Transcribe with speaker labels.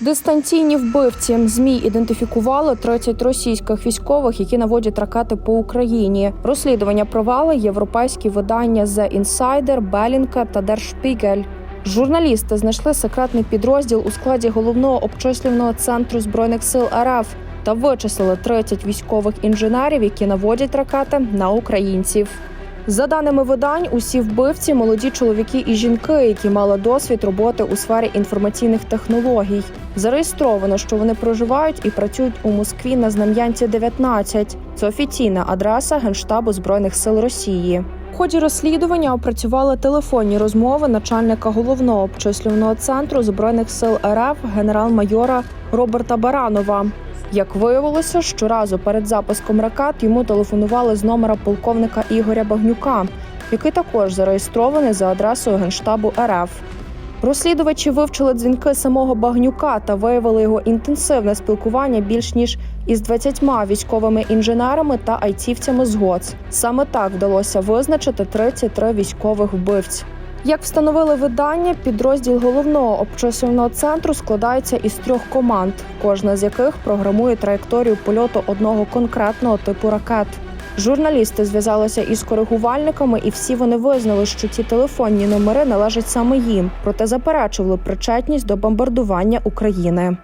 Speaker 1: Дистанційні вбивці змі ідентифікували 30 російських військових, які наводять ракети по Україні. Розслідування провели європейські видання The Insider, Белінка та Der Spiegel. Журналісти знайшли секретний підрозділ у складі головного обчислюваного центру збройних сил РФ та вичислили 30 військових інженерів, які наводять ракети на українців. За даними видань, усі вбивці молоді чоловіки і жінки, які мали досвід роботи у сфері інформаційних технологій. Зареєстровано, що вони проживають і працюють у Москві на Знам'янці 19. Це офіційна адреса Генштабу збройних сил Росії. В ході розслідування опрацювали телефонні розмови начальника головного обчислюваного центру збройних сил РФ генерал-майора Роберта Баранова. Як виявилося, щоразу перед запуском ракет йому телефонували з номера полковника Ігоря Багнюка, який також зареєстрований за адресою Генштабу РФ. Розслідувачі вивчили дзвінки самого Багнюка та виявили його інтенсивне спілкування більш ніж із 20 військовими інженерами та айцівцями з ГОЦ. Саме так вдалося визначити 33 військових вбивць. Як встановили видання, підрозділ головного обчислювального центру складається із трьох команд, кожна з яких програмує траєкторію польоту одного конкретного типу ракет. Журналісти зв'язалися із коригувальниками, і всі вони визнали, що ці телефонні номери належать саме їм, проте заперечували причетність до бомбардування України.